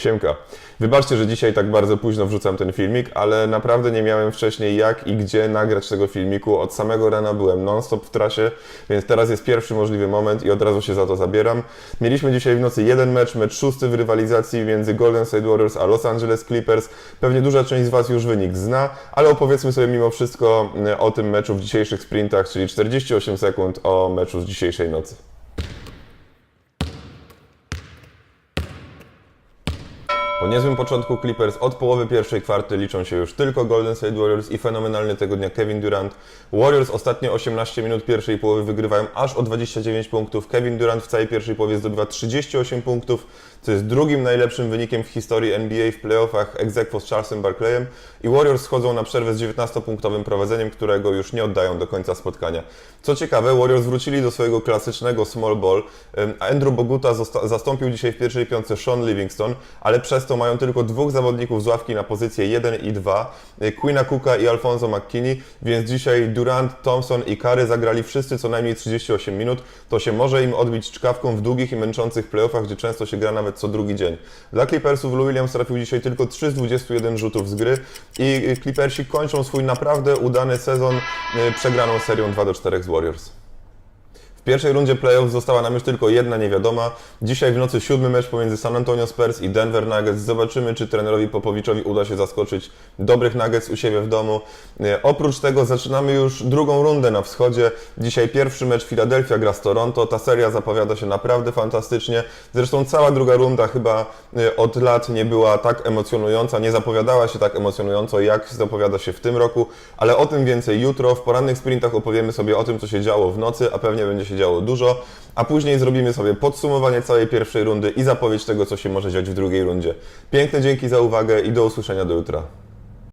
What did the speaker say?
Siemka. Wybaczcie, że dzisiaj tak bardzo późno wrzucam ten filmik, ale naprawdę nie miałem wcześniej jak i gdzie nagrać tego filmiku. Od samego rana byłem non-stop w trasie, więc teraz jest pierwszy możliwy moment i od razu się za to zabieram. Mieliśmy dzisiaj w nocy jeden mecz, mecz szósty w rywalizacji między Golden State Warriors a Los Angeles Clippers. Pewnie duża część z Was już wynik zna, ale opowiedzmy sobie mimo wszystko e, o tym meczu w dzisiejszych sprintach, czyli 48 sekund o meczu z dzisiejszej nocy. Po niezłym początku Clippers od połowy pierwszej kwarty liczą się już tylko Golden State Warriors i fenomenalny tego dnia Kevin Durant. Warriors ostatnie 18 minut pierwszej połowy wygrywają aż o 29 punktów. Kevin Durant w całej pierwszej połowie zdobywa 38 punktów, co jest drugim najlepszym wynikiem w historii NBA w playoffach ex z Charlesem Barkleyem i Warriors schodzą na przerwę z 19-punktowym prowadzeniem, którego już nie oddają do końca spotkania. Co ciekawe, Warriors wrócili do swojego klasycznego small ball, a Andrew Boguta zastąpił dzisiaj w pierwszej piątce Sean Livingston, ale przez to mają tylko dwóch zawodników z ławki na pozycje 1 i 2, y, Queena Cooka i Alfonso McKinney, więc dzisiaj Durant, Thompson i Curry zagrali wszyscy co najmniej 38 minut. To się może im odbić czkawką w długich i męczących playoffach, gdzie często się gra nawet co drugi dzień. Dla Clippersów Lou Williams trafił dzisiaj tylko 3 z 21 rzutów z gry i y, Clippersi kończą swój naprawdę udany sezon y, przegraną serią 2 do 4 z Warriors. Pierwszej rundzie playoff została nam już tylko jedna niewiadoma. Dzisiaj w nocy siódmy mecz pomiędzy San Antonio Spurs i Denver Nuggets. Zobaczymy, czy trenerowi Popowiczowi uda się zaskoczyć dobrych Nuggets u siebie w domu. E, Oprócz tego zaczynamy już drugą rundę na wschodzie. Dzisiaj pierwszy mecz Philadelphia gra z Toronto. Ta seria zapowiada się naprawdę fantastycznie. Zresztą cała druga runda chyba e, od lat nie była tak emocjonująca, nie zapowiadała się tak emocjonująco, jak zapowiada się w tym roku. Ale o tym więcej jutro. W porannych sprintach opowiemy sobie o tym, co się działo w nocy, a pewnie będzie się działo dużo, a później zrobimy sobie podsumowanie całej pierwszej rundy i zapowiedź tego, co się może dziać w drugiej rundzie. Piękne dzięki za uwagę i do usłyszenia do jutra.